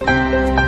you.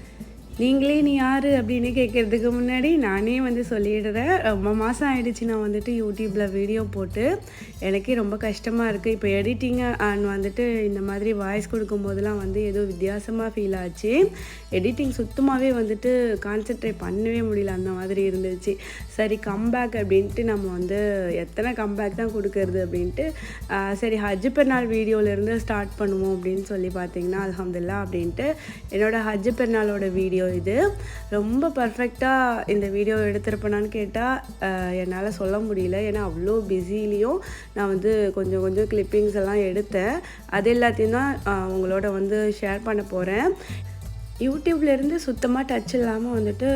நீங்களே நீ யார் அப்படின்னு கேட்குறதுக்கு முன்னாடி நானே வந்து சொல்லிடுறேன். ரொம்ப மாதம் ஆகிடுச்சு நான் வந்துட்டு யூடியூப்பில் வீடியோ போட்டு. எனக்கே ரொம்ப கஷ்டமாக இருக்குது இப்போ எடிட்டிங் அண்ட் வந்துட்டு இந்த மாதிரி வாய்ஸ் கொடுக்கும்போதெல்லாம் வந்து ஏதோ வித்தியாசமாக ஃபீல் ஆச்சு. எடிட்டிங் சுத்தமாகவே வந்துட்டு கான்சென்ட்ரேட் பண்ணவே முடியல. அந்த மாதிரி இருந்துச்சு. சரி கம்பேக் அப்படின்ட்டு நம்ம வந்து எத்தனை கம்பேக் தான் கொடுக்கறது அப்படின்ட்டு சரி ஹஜ் பெருநாள் வீடியோவிலேருந்து ஸ்டார்ட் பண்ணுவோம் அப்படின்னு சொல்லி பார்த்தீங்கன்னா அலமதுல்லா அப்படின்ட்டு என்னோட ஹஜ் பெருநாளோட வீடியோ இது. ரொம்ப பர்ஃபெக்டாக இந்த வீடியோ எடுத்திருப்பேனான்னு கேட்டால் என்னால் சொல்ல முடியல. ஏன்னா அவ்வளோ பிஸிலையும் நான் வந்து கொஞ்சம் கொஞ்சம் கிளிப்பிங்ஸ் எல்லாம் எடுத்தேன். அது எல்லாத்தையும் தான் உங்களோட வந்து ஷேர் பண்ண போகிறேன் யூடியூப்லேருந்து சுத்தமாக டச் இல்லாமல் வந்துட்டு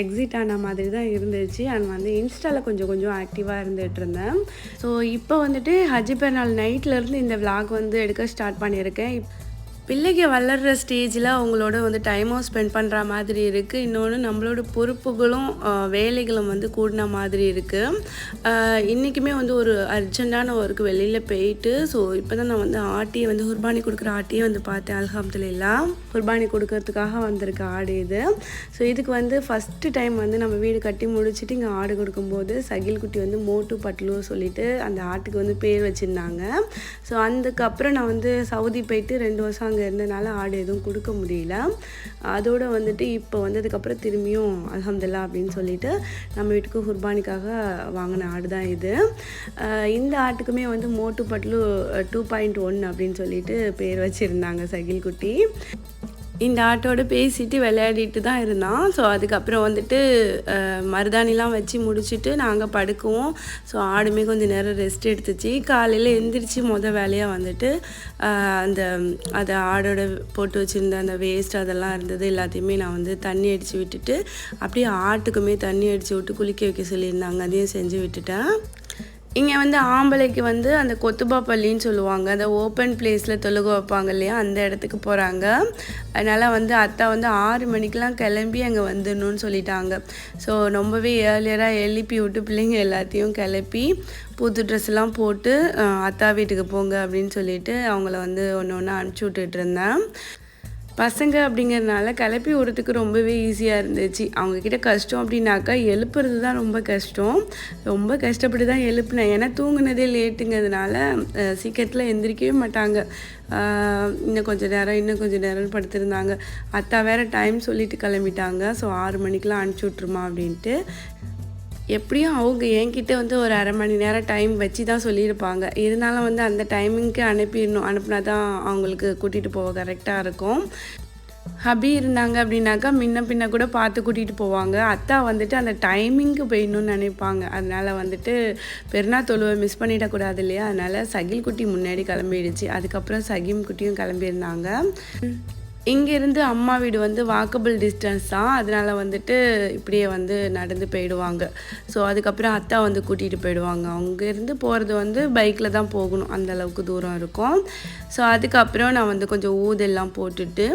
எக்ஸிட் ஆன மாதிரி தான் இருந்துச்சு. அண்ட் வந்து இன்ஸ்டாவில் கொஞ்சம் கொஞ்சம் ஆக்டிவாக இருந்துகிட்டு இருந்தேன். ஸோ இப்போ வந்துட்டு ஹஜ் பெருநாள் நைட்லேருந்து இந்த விளாக் வந்து எடுக்க ஸ்டார்ட் பண்ணியிருக்கேன். பிள்ளைங்க வளர்கிற ஸ்டேஜில் அவங்களோட வந்து டைமும் ஸ்பெண்ட் பண்ணுற மாதிரி இருக்குது இன்னொன்று நம்மளோட பொறுப்புகளும் வேலைகளும் வந்து கூடின மாதிரி இருக்குது இன்றைக்குமே வந்து ஒரு அர்ஜெண்ட்டான ஒர்க்கு வெளியில் போயிட்டு ஸோ இப்போ தான் நான் வந்து ஆட்டியை வந்து குர்பானி கொடுக்குற ஆட்டியை வந்து பார்த்தேன் அல்ஹம்துலில்லா. குர்பானி கொடுக்கறதுக்காக வந்திருக்க ஆடு இது. ஸோ இதுக்கு வந்து ஃபஸ்ட்டு டைம் வந்து நம்ம வீடு கட்டி முடிச்சுட்டு இங்கே ஆடு கொடுக்கும்போது சகில் குட்டி வந்து மோட்டு பட்லு சொல்லிட்டு அந்த ஆட்டுக்கு வந்து பேர் வச்சுருந்தாங்க. ஸோ அதுக்கப்புறம் நான் வந்து சவுதி போயிட்டு ரெண்டு வருஷம் அங்கே இருந்தனால ஆடு எதுவும் கொடுக்க முடியல. அதோடு வந்துட்டு இப்போ வந்ததுக்கப்புறம் திரும்பியும் அலமதுல்லா அப்படின்னு சொல்லிட்டு நம்ம வீட்டுக்கு குர்பானிக்காக வாங்கின ஆடு தான் இது இந்த ஆட்டுக்குமே வந்து மோட்டு பட்லு டூ பாயிண்ட் ஒன் அப்படின்னு சொல்லிட்டு பேர் வச்சுருந்தாங்க சகில் குட்டி. இந்த ஆட்டோட பேசிட்டு விளையாடிட்டு தான் இருந்தான். ஸோ அதுக்கப்புறம் வந்துட்டு மருதாணிலாம் வச்சு முடிச்சுட்டு நாங்கள் படுக்குவோம். ஸோ ஆடுமே கொஞ்சம் நேரம் ரெஸ்ட் எடுத்துச்சு. காலையில் எந்திரிச்சு மொதல் வேலையாக வந்துட்டு அந்த அதை ஆடோட போட்டு வச்சுருந்த அந்த வேஸ்ட் அதெல்லாம் இருந்தது எல்லாத்தையுமே நான் வந்து தண்ணி அடித்து விட்டுட்டு அப்படியே ஆட்டுக்குமே தண்ணி அடித்து விட்டு குளிக்க வைக்க சொல்லியிருந்தாங்க. அதையும் செஞ்சு விட்டுட்டேன். இங்கே வந்து ஆம்பளைக்கு வந்து அந்த கொத்துபா பள்ளின்னு சொல்லுவாங்க. அந்த ஓப்பன் பிளேஸில் தொழுக வைப்பாங்க இல்லையா? அந்த இடத்துக்கு போகிறாங்க அதனால் வந்து அத்தா வந்து ஆறு மணிக்கெலாம் கிளம்பி அங்கே வந்துடணும்னு சொல்லிட்டாங்க. ஸோ ரொம்பவே ஏர்லியராக எழுப்பி விட்டு பிள்ளைங்க எல்லாத்தையும் கிளப்பி புது ட்ரெஸ்லாம் போட்டு அத்தா வீட்டுக்கு போங்க அப்படின்னு சொல்லிட்டு அவங்கள வந்து ஒன்று ஒன்று அனுப்பிச்சி விட்டுட்டு இருந்தேன். பசங்க அப்படிங்கிறதுனால கிளப்பி விடுறதுக்கு ரொம்பவே ஈஸியாக இருந்துச்சு. அவங்கக்கிட்ட கஷ்டம் அப்படின்னாக்கா எழுப்புறது தான் ரொம்ப கஷ்டம். ரொம்ப கஷ்டப்பட்டு தான் எழுப்புனேன். ஏன்னா தூங்குனதே லேட்டுங்கிறதுனால சீக்கிரத்தில் எந்திரிக்கவே மாட்டாங்க. இன்னும் கொஞ்சம் நேரம் இன்னும் கொஞ்சம் நேரம்னு படுத்திருந்தாங்க. அத்தா வேற டைம் சொல்லிட்டு கிளம்பிட்டாங்க. ஸோ ஆறு மணிக்கெலாம் அனுப்பிச்சி விட்ருமா அப்படின்ட்டு. எப்படியும் அவங்க என்கிட்ட வந்து ஒரு அரை மணி நேரம் டைம் வச்சு தான் சொல்லியிருப்பாங்க. இருந்தாலும் வந்து அந்த டைமிங்க்கு அனுப்பிடணும். அனுப்புனா தான் அவங்களுக்கு கூட்டிகிட்டு போக கரெக்டாக இருக்கும். ஹபி இருந்தாங்க அப்படின்னாக்கா முன்ன பின்ன கூட பார்த்து கூட்டிகிட்டு போவாங்க. அத்தா வந்துட்டு அந்த டைமிங்க்கு போயிடணும்னு நினைப்பாங்க. அதனால் வந்துட்டு பெருநா தொழுவை மிஸ் பண்ணிடக்கூடாது இல்லையா? அதனால் சகில் குட்டி முன்னாடி கிளம்பிடுச்சு. அதுக்கப்புறம் சகிம் குட்டியும் கிளம்பியிருந்தாங்க. இங்கேருந்து அம்மா வீடு வந்து வாக்கபிள் டிஸ்டன்ஸ் தான். அதனால் வந்துட்டு இப்படியே வந்து நடந்து போயிடுவாங்க. ஸோ அதுக்கப்புறம் அத்தா வந்து கூட்டிகிட்டு போயிடுவாங்க. அங்கேருந்து போகிறது வந்து பைக்கில் தான் போகணும். அந்தளவுக்கு தூரம் இருக்கும். ஸோ அதுக்கப்புறம் நான் வந்து கொஞ்சம் ஊதெல்லாம் போட்டுட்டு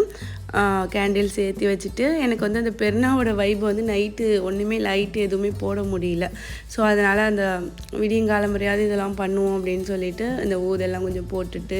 கேண்டில்ஸ் ஏற்றி வச்சுட்டு எனக்கு வந்து அந்த பெருநாவோட வைப் வந்து நைட்டு ஒன்றுமே லைட்டு எதுவுமே போட முடியல. ஸோ அதனால் அந்த விடியங்கால முறையாவது இதெல்லாம் பண்ணுவோம் அப்படின்னு சொல்லிட்டு இந்த ஊதெல்லாம் கொஞ்சம் போட்டுட்டு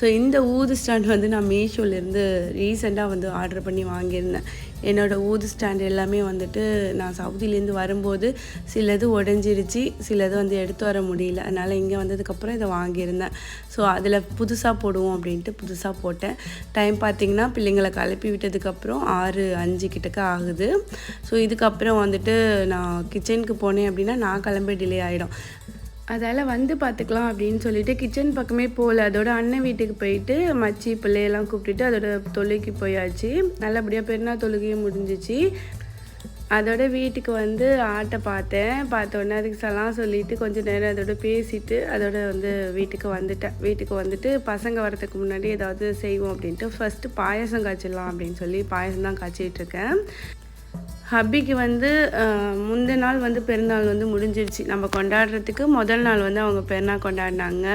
ஸோ இந்த ஊது ஸ்டாண்ட் வந்து நான் மீஷோலேருந்து ரீசெண்டாக வந்து ஆர்டர் பண்ணி வாங்கியிருந்தேன். என்னோடய ஊது ஸ்டாண்ட் எல்லாமே வந்துட்டு நான் சவுதியிலேருந்து வரும்போது சிலது உடஞ்சிருச்சு சிலது வந்து எடுத்து வர முடியல. அதனால் இங்கே வந்ததுக்கப்புறம் இதை வாங்கியிருந்தேன். ஸோ அதில் புதுசாக போடுவோம் அப்படின்ட்டு புதுசாக போட்டேன். டைம் பார்த்திங்கன்னா பிள்ளைங்களை கிளப்பி விட்டதுக்கப்புறம் ஆறு அஞ்சு கிட்டக்க ஆகுது. ஸோ இதுக்கப்புறம் வந்துட்டு நான் கிச்சனுக்கு போனேன் அப்படின்னா நான் கிளம்ப டிலே ஆகிடும் அதால் வந்து பார்த்துக்கலாம் அப்படின்னு சொல்லிட்டு கிச்சன் பக்கமே போகல அதோட அண்ணன் வீட்டுக்கு போயிட்டு மச்சி பிள்ளையெல்லாம் கூப்பிட்டுட்டு அதோட தொழுகி போயாச்சு. நல்லபடியாக பெருநாள் தொழுகையும் முடிஞ்சிச்சு. அதோட வீட்டுக்கு வந்து ஆட்டை பார்த்தேன். பார்த்த உடனே அதுக்கு சலாம் சொல்லிவிட்டு கொஞ்சம் நேரம் அதோட பேசிட்டு அதோட வந்து வீட்டுக்கு வந்துட்டேன். வீட்டுக்கு வந்துட்டு பசங்க வரதுக்கு முன்னாடி ஏதாவது செய்வோம் அப்படின்ட்டு ஃபஸ்ட்டு பாயசம் காய்ச்சிடலாம் அப்படின்னு சொல்லி பாயசம் தான் காய்ச்சிட்டு இருக்கேன். ஹப்பிக்கு வந்து அஹ், முந்தின நாள் வந்து பெருநாள் வந்து முடிஞ்சிருச்சு. நம்ம கொண்டாடுறதுக்கு முதல் நாள் வந்து அவங்க பெருநாள் கொண்டாடினாங்க.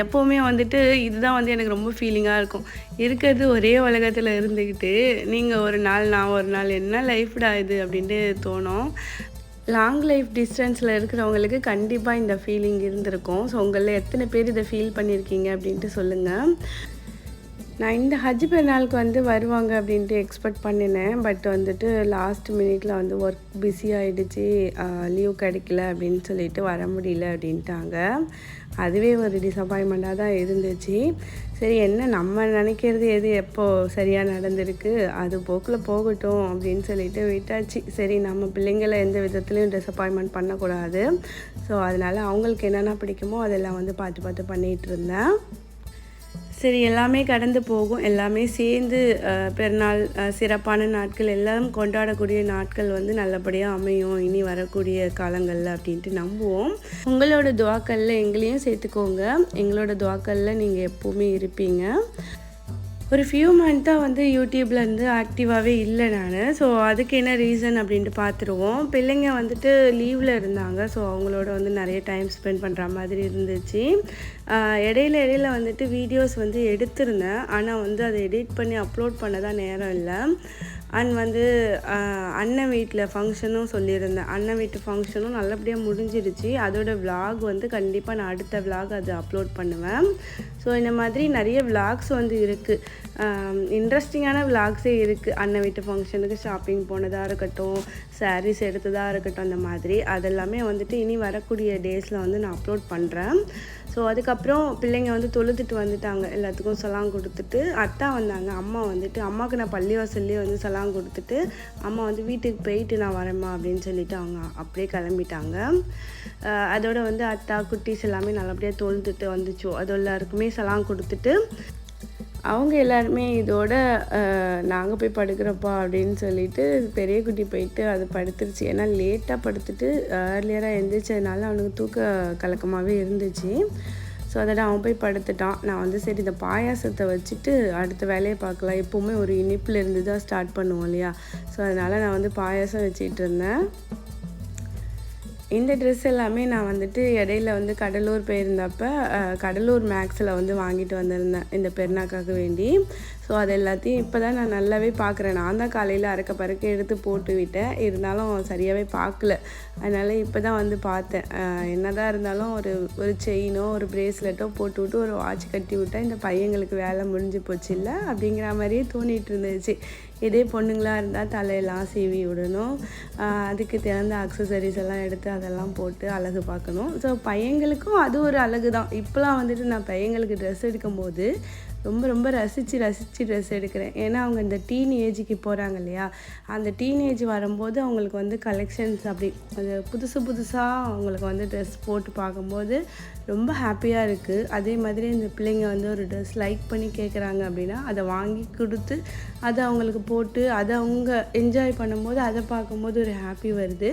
எப்போவுமே வந்துட்டு இதுதான் வந்து எனக்கு ரொம்ப ஃபீலிங்காக இருக்கும். இருக்கிறது ஒரே உலகத்தில் இருந்துக்கிட்டு நீங்கள் ஒரு நாள் நான் ஒரு நாள் என்ன லைஃப்டா இது அப்படின்ட்டு தோணும். லாங் லைஃப் டிஸ்டன்ஸில் இருக்கிறவங்களுக்கு கண்டிப்பாக இந்த ஃபீலிங் இருந்திருக்கும். ஸோ உங்களில் எத்தனை பேர் இதை ஃபீல் பண்ணியிருக்கீங்க அப்படின்ட்டு சொல்லுங்கள் நான் இந்த ஹஜ் பெருநாளுக்கு வந்து வருவாங்க அப்படின்ட்டு எக்ஸ்பெக்ட் பண்ணினேன். பட் வந்துட்டு லாஸ்ட் மினிட்ல வந்து ஒர்க் பிஸி ஆகிடுச்சு லீவ் கிடைக்கல அப்படின்னு சொல்லிட்டு வர முடியல அப்படின்ட்டாங்க. அதுவே ஒரு டிசப்பாயின்மெண்ட்டாக தான் இருந்துச்சு. சரி என்ன நம்ம நினைக்கிறது எது? எப்போ சரியாக நடந்திருக்கு? அது போக்கில் போகட்டும் அப்படின்னு சொல்லிட்டு விட்டாச்சு. சரி நம்ம பிள்ளைங்களை எந்த விதத்துலையும் டிசப்பாயின்மெண்ட் பண்ணக்கூடாது. ஸோ அதனால் அவங்களுக்கு என்னென்ன பிடிக்குமோ அதெல்லாம் வந்து பார்த்து பார்த்து பண்ணிகிட்டு இருந்தேன். சரி எல்லாமே கடந்து போகும். எல்லாமே சேர்ந்து பெருநாள் சிறப்பான நாட்கள் எல்லாம் கொண்டாடக்கூடிய நாட்கள் வந்து நல்லபடியாக அமையும். இனி வரக்கூடிய காலங்களில் அப்படின்ட்டு நம்புவோம். உங்களோட துவாக்கல்ல எங்களையும் சேர்த்துக்கோங்க. எங்களோட துவாக்கல்ல நீங்கள் எப்போவுமே இருப்பீங்க. ஒரு ஃபியூ மந்த்தாக வந்து யூடியூப்பில் ஆக்டிவாகவே இல்லை நான். ஸோ அதுக்கு என்ன ரீசன் அப்படின்ட்டு பார்த்துருவோம். பிள்ளைங்க வந்துட்டு லீவில் இருந்தாங்க. ஸோ அவங்களோட வந்து நிறைய டைம் ஸ்பெண்ட் பண்ணுற மாதிரி இருந்துச்சு. இடையில இடையில வந்துட்டு வீடியோஸ் வந்து எடுத்திருந்தேன். ஆனால் வந்து அதை எடிட் பண்ணி அப்லோட் பண்ண தான் நேரம் இல்லை. அண்ட் வந்து அண்ணன் வீட்டில் ஃபங்க்ஷனும் சொல்லியிருந்தேன். அண்ணன் வீட்டு ஃபங்க்ஷனும் நல்லபடியாக முடிஞ்சிருச்சு. அதோடய விலாக் வந்து கண்டிப்பாக நான் அடுத்த விலாக் அது அப்லோட் பண்ணுவேன். ஸோ இந்த மாதிரி நிறைய விலாக்ஸ் வந்து இருக்குது இன்ட்ரெஸ்டிங்கான விளாக்ஸே இருக்குது அண்ணன் வீட்டு ஃபங்க்ஷனுக்கு ஷாப்பிங் போனதாக இருக்கட்டும் சாரீஸ் எடுத்ததாக இருக்கட்டும் அந்த மாதிரி. அதெல்லாமே வந்துட்டு இனி வரக்கூடிய டேஸில் வந்து நான் அப்லோட் பண்ணுறேன் ஸோ அதுக்கப்புறம் பிள்ளைங்க வந்து தொழுதுட்டு வந்துட்டாங்க எல்லாத்துக்கும் சலாம் கொடுத்துட்டு அத்தா வந்தாங்க அம்மா வந்துட்டு அம்மாவுக்கு நான் பள்ளிவாசல்லே வந்து சலாம் கொடுத்துட்டு அம்மா வந்து வீட்டுக்கு போயிட்டு நான் வரேம்மா அப்படின்னு சொல்லிட்டு அவங்க அப்படியே கிளம்பிட்டாங்க. அதோட வந்து அத்தா குட்டீஸ் எல்லாமே நல்லபடியாக தொழுதுட்டு வந்துச்சோ. அது எல்லாருக்குமே சலாம் கொடுத்துட்டு அவங்க எல்லாருமே இதோட நாங்கள் போய் படுக்கிறப்பா அப்படின்னு சொல்லிட்டு பெரிய குட்டி போயிட்டு அது படுத்துருச்சு. ஏன்னா லேட்டாக படுத்துட்டு ஏர்லியராக எழுந்திரிச்சதுனால அவனுக்கு தூக்க கலக்கமாகவே இருந்துச்சு. ஸோ அதோட அவன் போய் படுத்துட்டான். நான் வந்து சரி இந்த பாயாசத்தை வச்சுட்டு அடுத்த வேலையை பார்க்கலாம். எப்போவுமே ஒரு இனிப்பில் இருந்து தான் ஸ்டார்ட் பண்ணுவோம் இல்லையா? ஸோ அதனால் நான் வந்து பாயாசம் வச்சிட்டு இருந்தேன். இந்த ட்ரெஸ் எல்லாமே நான் வந்துட்டு இடையில வந்து கடலூர் போயிருந்தப்ப கடலூர் மேக்ஸில் வந்து வாங்கிட்டு வந்திருந்தேன் இந்த பெருநாக்காக வேண்டி. ஸோ அது எல்லாத்தையும் இப்போ தான் நான் நல்லாவே பார்க்குறேன் நான் தான் காலையில் அறக்க பறக்க எடுத்து போட்டு விட்டேன். இருந்தாலும் சரியாகவே பார்க்கல அதனால் இப்போ தான் வந்து பார்த்தேன். என்ன என்னதான் இருந்தாலும் ஒரு ஒரு செயினோ ஒரு ப்ரேஸ்லெட்டோ போட்டு விட்டு ஒரு வாட்ச் கட்டி விட்டேன். இந்த பையங்களுக்கு வேலை முடிஞ்சு போச்சு இல்லை அப்படிங்கிற மாதிரியே தோணிட்டு இருந்துச்சு. இதே பொண்ணுங்களாக இருந்தால் தலையெல்லாம் சீவி விடணும். அதுக்கு தகுந்த அக்சசரிஸ் எல்லாம் எடுத்து அதெல்லாம் போட்டு அழகு பார்க்கணும். ஸோ பையங்களுக்கும் அது ஒரு அழகு தான் இப்போலாம் வந்துட்டு நான் பையங்களுக்கு ட்ரெஸ் எடுக்கும்போது ரொம்ப ரொம்ப ரசித்து ரசித்து ட்ரெஸ் எடுக்கிறேன். ஏன்னா அவங்க இந்த டீன் ஏஜுக்கு போகிறாங்க இல்லையா? அந்த டீன் ஏஜ் வரும்போது அவங்களுக்கு வந்து கலெக்ஷன்ஸ் அப்படி அது புதுசு புதுசாக அவங்களுக்கு வந்து ட்ரெஸ் போட்டு பார்க்கும்போது ரொம்ப ஹாப்பியாக இருக்குது அதே மாதிரி இந்த பிள்ளைங்க வந்து ஒரு ட்ரெஸ் லைக் பண்ணி கேட்குறாங்க அப்படின்னா அதை வாங்கி கொடுத்து அதை அவங்களுக்கு போட்டு அதை அவங்க என்ஜாய் பண்ணும்போது அதை பார்க்கும்போது ஒரு ஹாப்பி வருது.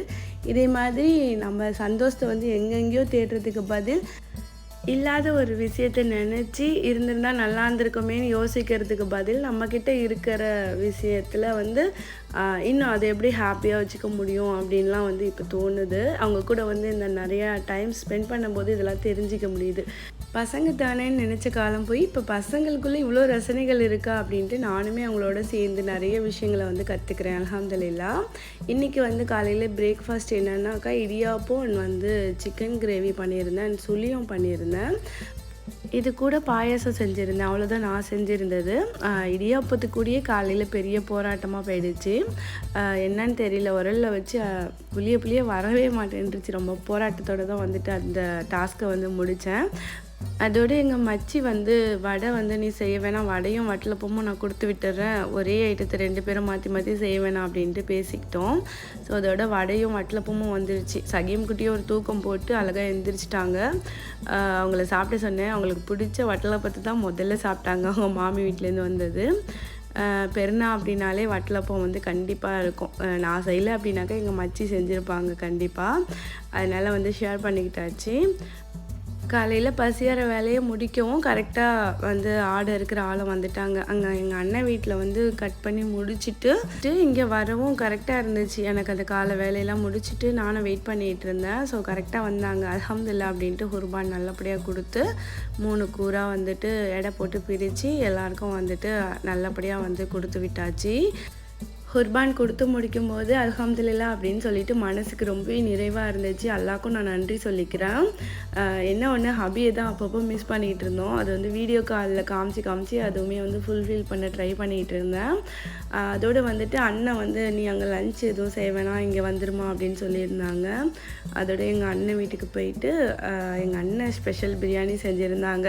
இதே மாதிரி நம்ம சந்தோஷத்தை வந்து எங்கெங்கேயோ தேடுறதுக்கு பதில் இல்லாத ஒரு விஷயத்தை நினச்சி இருந்திருந்தா நல்லா இருந்திருக்குமேன்னு யோசிக்கிறதுக்கு பதில் நம்மக்கிட்ட இருக்கிற விஷயத்தில் வந்து இன்னும் அதை எப்படி ஹாப்பியாக வச்சுக்க முடியும் அப்படின்லாம் வந்து இப்போ தோணுது. அவங்க கூட வந்து இந்த நிறையா டைம் ஸ்பெண்ட் பண்ணும்போது இதெல்லாம் தெரிஞ்சிக்க முடியுது. பசங்க தானேன்னு நினச்ச காலம் போய் இப்போ பசங்களுக்குள்ளே இவ்வளோ ரசனைகள் இருக்கா அப்படின்ட்டு நானுமே அவங்களோட சேர்ந்து நிறைய விஷயங்களை வந்து கற்றுக்கிறேன் அல்ஹம்துலில்லா. இன்றைக்கி வந்து காலையில் பிரேக்ஃபாஸ்ட் என்னன்னாக்கா இடியாப்பம் and வந்து சிக்கன் கிரேவி பண்ணியிருந்தேன் and சுழியும் பண்ணியிருந்தேன். இது கூட பாயாசம் செஞ்சுருந்தேன். அவ்வளோதான் நான் செஞ்சுருந்தது. ஆஹ் இடியாப்பத்துக்கூடயே காலையில் பெரிய போராட்டமாக போயிடுச்சு. என்னன்னு தெரியல. உரலில் வச்சு புளிய புளிய வரவே மாட்டேன்ருச்சு ரொம்ப போராட்டத்தோடு தான் வந்துட்டு அந்த டாஸ்க்கை வந்து முடித்தேன் அதோடு எங்கள் மச்சி வந்து வடை வந்து நீ செய்ய வேணாம் வடையும் வட்டலப்பமும் நான் கொடுத்து விட்டுறேன். ஒரே ஐட்டத்தை ரெண்டு பேரும் மாற்றி மாற்றி செய்ய வேணாம் அப்படின்ட்டு பேசிக்கிட்டோம். ஸோ அதோட வடையும் வட்டலப்பமும் வந்துருச்சு. சகிம் குட்டியும் ஒரு தூக்கம் போட்டு அழகாக எழுந்திரிச்சிட்டாங்க அவங்கள சாப்பிட சொன்னேன். அவங்களுக்கு பிடிச்ச வட்டலப்பத்தை தான் முதல்ல சாப்பிட்டாங்க. அவங்க மாமி வீட்டிலேருந்து வந்தது. பெருனா அப்படின்னாலே வட்டலப்பம் வந்து கண்டிப்பாக இருக்கும். நான் செய்யலை அப்படின்னாக்கா எங்கள் மச்சி செஞ்சுருப்பாங்க கண்டிப்பாக அதனால் வந்து ஷேர் பண்ணிக்கிட்டாச்சு. காலையில் பசியார வேலையை முடிக்கவும் கரெக்டாக வந்து ஆடு இருக்கிற ஆளும் வந்துட்டாங்க. அங்கே எங்கள் அண்ணன் வீட்டில் வந்து கட் பண்ணி முடிச்சுட்டு இங்கே வரவும் கரெக்டாக இருந்துச்சு. எனக்கு அந்த காலை வேலையெல்லாம் முடிச்சுட்டு நானும் வெயிட் பண்ணிகிட்டு இருந்தேன். ஸோ கரெக்டாக வந்தாங்க. அஹமதுல்லா அப்படின்ட்டு குர்பான் நல்லபடியாக கொடுத்து மூணு கூறாக வந்துட்டு எடை போட்டு பிரித்து எல்லாருக்கும் வந்துட்டு நல்லபடியாக வந்து கொடுத்து விட்டாச்சு. குர்பான் கொடுத்து முடிக்கும்போது அல்ஹம்துலில்லாஹ் அப்படின்னு சொல்லிட்டு மனசுக்கு ரொம்பவே நிறைவாக இருந்துச்சு. அல்லாக்கும் நான் நன்றி சொல்லிக்கிறேன். என்ன ஒன்று ஹபியை தான் அப்பப்போ மிஸ் பண்ணிகிட்டு இருந்தோம். அது வந்து வீடியோ காலில் காமிச்சு காமிச்சு அதுவுமே வந்து ஃபுல்ஃபில் பண்ண ட்ரை பண்ணிகிட்டு இருந்தேன். அதோடு வந்துட்டு அண்ணன் வந்து நீ அங்கே லஞ்ச் எதுவும் செய்ய வேணாம் இங்கே வந்துருமா? அப்படின்னு சொல்லியிருந்தாங்க. அதோட எங்கள் அண்ணன் வீட்டுக்கு போயிட்டு எங்கள் அண்ணன் ஸ்பெஷல் பிரியாணி செஞ்சுருந்தாங்க.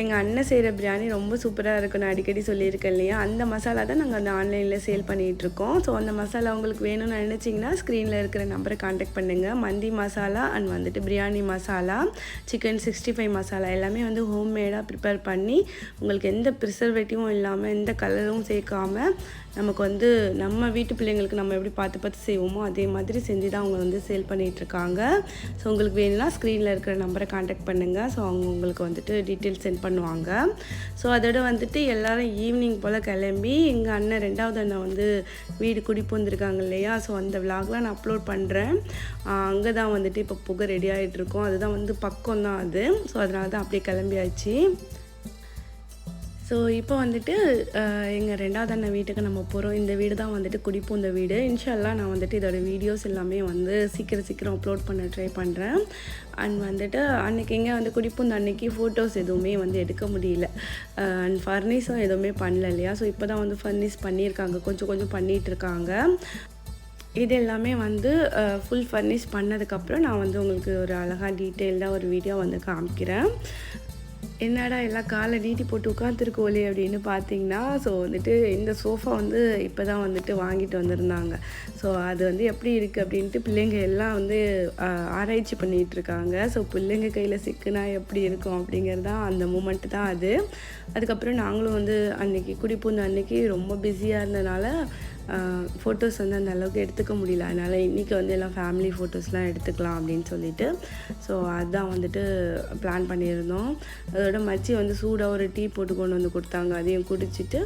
எங்கள் அண்ணன் செய்கிற பிரியாணி ரொம்ப சூப்பராக இருக்கும். நான் அடிக்கடி சொல்லியிருக்கேன் இல்லையா? அந்த மசாலா தான் நாங்கள் அந்த ஆன்லைனில் சேல் பண்ணிகிட்ருக்கோம் ஸோ அந்த மசாலா உங்களுக்கு வேணும்னு நினச்சிங்கன்னா ஸ்க்ரீனில் இருக்கிற நம்பரை காண்டாக்ட் பண்ணுங்கள் மந்தி மசாலா அண்ட் வந்துட்டு biryani masala chicken sixty five masala எல்லாமே வந்து ஹோம்மேடாக ப்ரிப்பேர் பண்ணி உங்களுக்கு எந்த ப்ரிசர்வேட்டிவும் இல்லாமல் எந்த கலரும் சேர்க்காம நமக்கு வந்து நம்ம வீட்டு பிள்ளைங்களுக்கு நம்ம எப்படி பார்த்து பார்த்து செய்வோமோ அதே மாதிரி செஞ்சு தான் அவங்க வந்து சேல் பண்ணிகிட்ருக்காங்க ஸோ உங்களுக்கு வேணும்னா ஸ்க்ரீனில் இருக்கிற நம்பரை காண்டாக்ட் பண்ணுங்கள் ஸோ அவங்க உங்களுக்கு வந்துட்டு டீட்டெயில்ஸ் சென்ட் பண்ணுவாங்க. ஸோ அதோட வந்துட்டு எல்லோரும் ஈவினிங் போல் கிளம்பி எங்கள் அண்ணன் ரெண்டாவது அண்ணன் வந்து வீடு குடிப்பு வந்திருக்காங்க இல்லையா? ஸோ அந்த விலாக்லாம் நான் அப்லோட் பண்ணுறேன் அங்கே தான் வந்துட்டு இப்போ புகை ரெடி ஆகிட்டு இருக்கோம். அதுதான் வந்து பக்கம் தான் அது. ஸோ அதனால தான் அப்படியே கிளம்பியாச்சு. ஸோ இப்போ வந்துட்டு எங்கள் ரெண்டாவது அண்ணன் வீட்டுக்கு நம்ம போகிறோம் இந்த வீடு தான் வந்துட்டு குடிப்பூந்த வீடு. இன்ஷால்லாம் நான் வந்துட்டு இதோட வீடியோஸ் எல்லாமே வந்து சீக்கிரம் சீக்கிரம் அப்லோட் பண்ண ட்ரை பண்ணுறேன் அண்ட் வந்துட்டு அன்றைக்கி எங்கே வந்து குடிப்பூந்த அன்னைக்கு ஃபோட்டோஸ் எதுவுமே வந்து எடுக்க முடியல. அண்ட் ஃபர்னிஸும் எதுவுமே பண்ணல இல்லையா? ஸோ இப்போ தான் வந்து ஃபர்னிஸ் பண்ணியிருக்காங்க. கொஞ்சம் கொஞ்சம் பண்ணிகிட்ருக்காங்க இது எல்லாமே வந்து ஃபுல் ஃபர்னிஷ் பண்ணதுக்கப்புறம் நான் வந்து உங்களுக்கு ஒரு அழகாக டீட்டெயில்டாக ஒரு வீடியோ வந்து காமிக்கிறேன். என்னடா எல்லாம் காலை நீட்டி போட்டு உட்காந்துருக்கோலே அப்படின்னு பார்த்தீங்கன்னா ஸோ வந்துட்டு இந்த சோஃபா வந்து இப்போ தான் வந்துட்டு வாங்கிட்டு வந்திருந்தாங்க. ஸோ அது வந்து எப்படி இருக்குது அப்படின்ட்டு பிள்ளைங்க எல்லாம் வந்து ஆராய்ச்சி பண்ணிகிட்டு இருக்காங்க. ஸோ பிள்ளைங்க கையில் சிக்குனா எப்படி இருக்கும் அப்படிங்கிறது தான் அந்த மூமெண்ட்டு தான் அது. அதுக்கப்புறம் நாங்களும் வந்து அன்றைக்கி குடிப்பூந்த அன்னைக்கு ரொம்ப பிஸியாக இருந்தனால ஃபோட்டோஸ் வந்து அந்த அளவுக்கு எடுத்துக்க முடியல. அதனால் இன்றைக்கி வந்து எல்லாம் ஃபேமிலி ஃபோட்டோஸ்லாம் எடுத்துக்கலாம் அப்படின்னு சொல்லிட்டு. ஸோ அதுதான் வந்துட்டு பிளான் பண்ணியிருந்தோம். அதோட மச்சி வந்து சூடாக ஒரு டீ போட்டு கொண்டு வந்து கொடுத்தாங்க. அதையும் குடிச்சிட்டு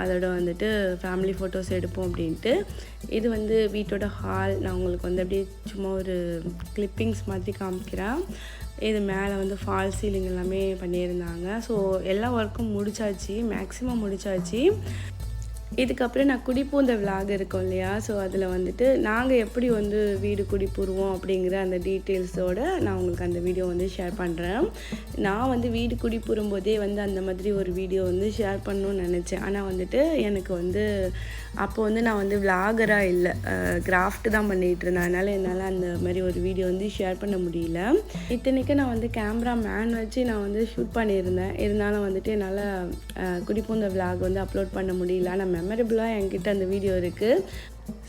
அதோட வந்துட்டு ஃபேமிலி ஃபோட்டோஸ் எடுப்போம் அப்படின்ட்டு. இது வந்து வீட்டோட ஹால் நான் உங்களுக்கு வந்து அப்படியே சும்மா ஒரு கிளிப்பிங்ஸ் மாதிரி காமிக்கிறேன். இது மேலே வந்து ஃபால் சீலிங் எல்லாமே பண்ணியிருந்தாங்க. ஸோ எல்லா ஒர்க்கும் முடிச்சாச்சு. மேக்ஸிமம் முடிச்சாச்சு. இதுக்கப்புறம் நான் குடிப்பூந்த விலாக் இருக்கோம் இல்லையா? ஸோ அதில் வந்துட்டு நாங்கள் எப்படி வந்து வீடு குடிப்புருவோம் அப்படிங்கிற அந்த டீட்டெயில்ஸோட நான் உங்களுக்கு அந்த வீடியோ வந்து ஷேர் பண்ணுறேன் நான் வந்து வீடு குடிப்புறும் போதே வந்து அந்த மாதிரி ஒரு வீடியோ வந்து ஷேர் பண்ணணும்னு நினச்சேன். ஆனால் வந்துட்டு எனக்கு வந்து அப்போ வந்து நான் வந்து விலாகராக இல்லை. கிராஃப்ட் தான் பண்ணிகிட்டு இருந்தேன். அதனால் என்னால் அந்த மாதிரி ஒரு வீடியோ வந்து ஷேர் பண்ண முடியல. இத்தனைக்கும் நான் வந்து கேமரா மேன் வச்சு நான் வந்து ஷூட் பண்ணியிருந்தேன். இருந்தாலும் வந்துட்டு என்னால் குடிப்பூந்த விலாக் வந்து அப்லோட் பண்ண முடியல. ஆனால் மெமரபுளாக என்கிட்ட அந்த வீடியோ இருக்குது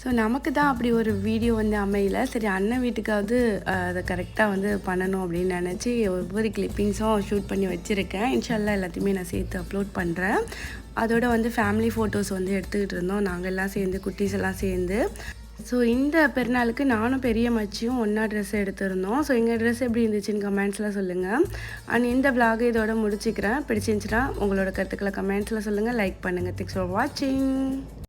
ஸோ நமக்கு தான் அப்படி ஒரு வீடியோ வந்து அமையல. சரி அண்ணன் வீட்டுக்காவது அதை கரெக்டாக வந்து பண்ணணும் அப்படின்னு நினச்சி ஒவ்வொரு கிளிப்பிங்ஸும் ஷூட் பண்ணி வச்சுருக்கேன். இன்ஷால்லாம் எல்லாத்தையுமே நான் சேர்த்து அப்லோட் பண்ணுறேன் அதோட வந்து ஃபேமிலி ஃபோட்டோஸ் வந்து எடுத்துக்கிட்டு இருந்தோம். நாங்கள் எல்லாம் சேர்ந்து குட்டீஸ் எல்லாம் சேர்ந்து. ஸோ இந்த பெருநாளுக்கு நானும் பெரிய மச்சியும் ஒன்றா ட்ரெஸ் எடுத்திருந்தோம். ஸோ எங்கள் ட்ரெஸ் எப்படி இருந்துச்சுன்னு கமெண்ட்ஸில் சொல்லுங்கள் அண்ட் இந்த vlog இதோட முடிச்சுக்கிறேன். பிடிச்சிருந்துச்சுன்னா உங்களோட கருத்துக்களை கமெண்ட்ஸில் சொல்லுங்கள் லைக் பண்ணுங்கள் தேங்க்ஸ் ஃபார் வாட்சிங்